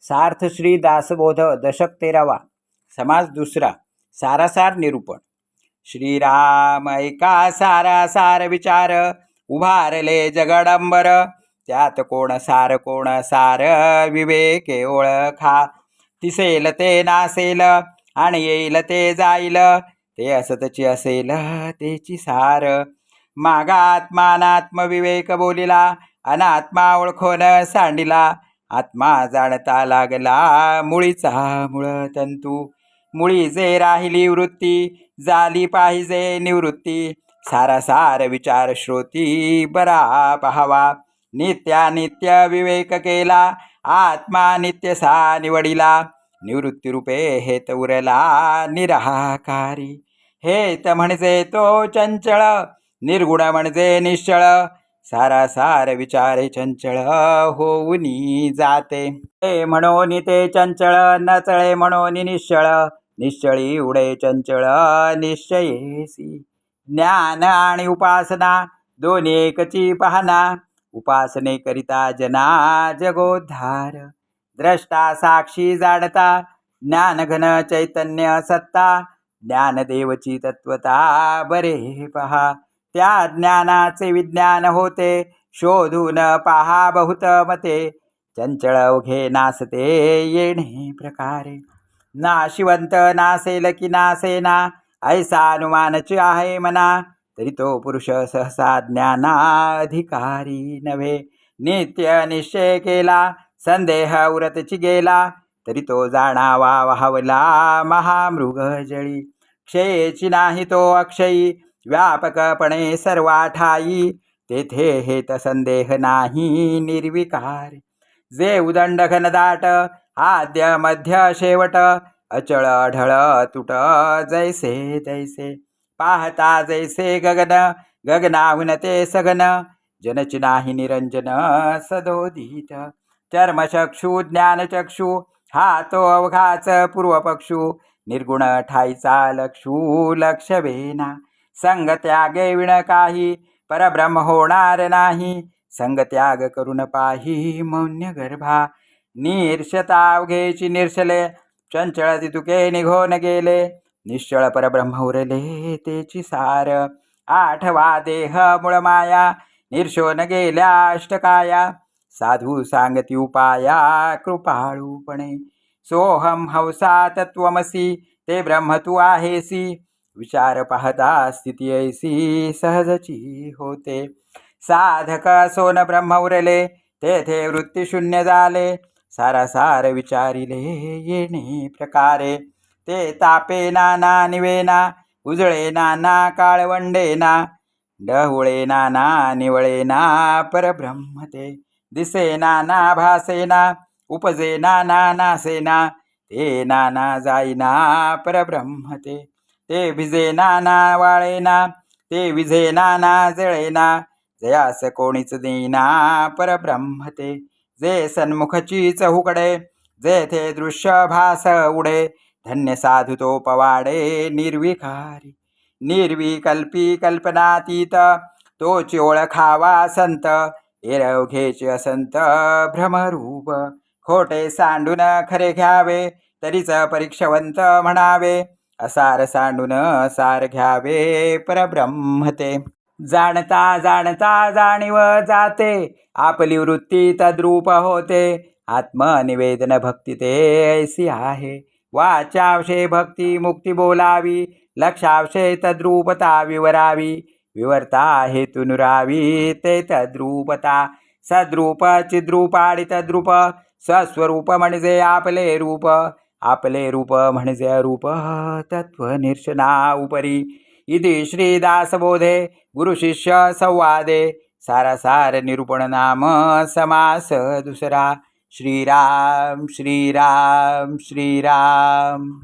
सार्थ श्री दासबोध दशक तेरावा. समाज दुसरा. सारासार निरूपण. श्रीराम ऐका सारासार विचार. उभारले जगडंबर. त्यात कोण सार कोण सार विवेके ओळखा. तिसेल ते नासेल आणि येईल ते जाईल. ते असतची असेल तेची सार. मागात्मानात्म विवेक बोलिला. अनात्मा ओळखोन सांडिला. आत्मा जाणता लागला मुळीचा मुळ तंतू. मुळी जे राहिली वृत्ती झाली पाहिजे निवृत्ती. सारासार विचार श्रोती बरा पहावा. नित्यानित्य विवेक केला आत्मा नित्य सा निवडिला निवृत्तीरूपे हेत उरला निराकारी. हेत म्हणजे तो चंचळ निर्गुण म्हणजे निश्चळ. सारासार विचारे चंचळ होऊनी जाते. ते म्हणून ते चंचळ नचळे म्हणून निश्चळ. निश्चळी उडे चंचळ निश्चयेसी ज्ञान आणि उपासना दोन्ही एकची पाहना. उपासनेकरिता जना जगोद्धार. द्रष्टा साक्षी जाणता ज्ञानघन चैतन्य सत्ता. ज्ञानदेवची तत्वता बरे पहा. त्या ज्ञानाचे विज्ञान होते. शोधून पहा बहुत मते. चंचळ अवघे नासते येणे प्रकारे. नाशिवंत नासेल की नासेना ऐसा अनुमानची आहे मना. तरी तो पुरुष सहसा ज्ञानाधिकारी नव्हे. नित्य निश्चय केला. संदेह उरतची गेला. तरी तो जाणावा वाहवला महामृग जळी क्षयेची नाही तो अक्षयी. व्यापकपणे सर्वा ठाई तेथे हेत संदेह नाही निर्विकार. जे उदंड घनदाट आद्य मध्य शेवट अचळ ढळ तुट जैसे तैसे. पाहता जैसे गगन गगनाहून ते सगन जनची नाही निरंजन सदोदित. चर्मचक्षु ज्ञानचक्षु हा तो अवघाच पूर्वपक्षू. निर्गुण ठाईचा लक्षू लक्षवेना. संगत्यागे विण काही परब्रह्म होणार नाही. संगत्याग करून पाही मौन्य गर्भा. निर्षता अवघेची निर्षले चंचळ तितुके निघोन गेले. निश्चळ परब्रह्म उरले तेची सार. आठवा देह मुळमाया निर्शोन गेल्या अष्टकाया. साधू सांगती उपाया कृपाळूपणे सोहम हंसा तत्वमसी ते ब्रह्म तू आहेसी. विचार पाहता स्थिती ऐसी सहजची होते. साधक सोन ब्रह्म उरले तेथे वृत्ती शून्य झाले. सारासार विचारिले येणे प्रकारे. ते तापे नाना निवेना उजळे नाना काळवंडेना डहुळे नाना निवळेना परब्रह्म ते. दिसे नाना भासेना उपजे नाना नासेना. ते नाना जाईना परब्रह्म ते. ते विजे नाना वाळेना ते विजे नाना जळेना. जयास कोणीच देईना परब्रह्म ते. जे सन्मुखची चहुकडे जेथे दृश्य भास उडे. धन्य साधु तो पवाडे निर्विकारी. निर्विकल्पी कल्पनातीत तोची ओळखावा संत. एरव घेच असंत भ्रमरूप. खोटे सांडून खरे घ्यावे तरीच परीक्षवंत म्हणावे. असार सांडून सार घ्यावे परब्रह्मते जाणता जाणता जाणीव जाते. आपली वृत्ती तद्रूप होते. आत्मनिवेदन भक्ती ते ऐसी आहे. वाचावशे भक्ती मुक्ती बोलावी. लक्षावशे तद्रूपता विवरावी. विवर्ता हेतुनुरावी ते तद्रूपता. सद्रूप चिद्रूपाडी तद्रूप. स्वस्वरूप म्हणजे आपले रूप. आपले रूप म्हणजे रूप तत्वनिर्शना उपरी. इति श्रीदासबोधे गुरुशिष्य संवादे सारासार निरूपण नाम समास दुसरा. श्रीराम श्रीराम श्रीराम.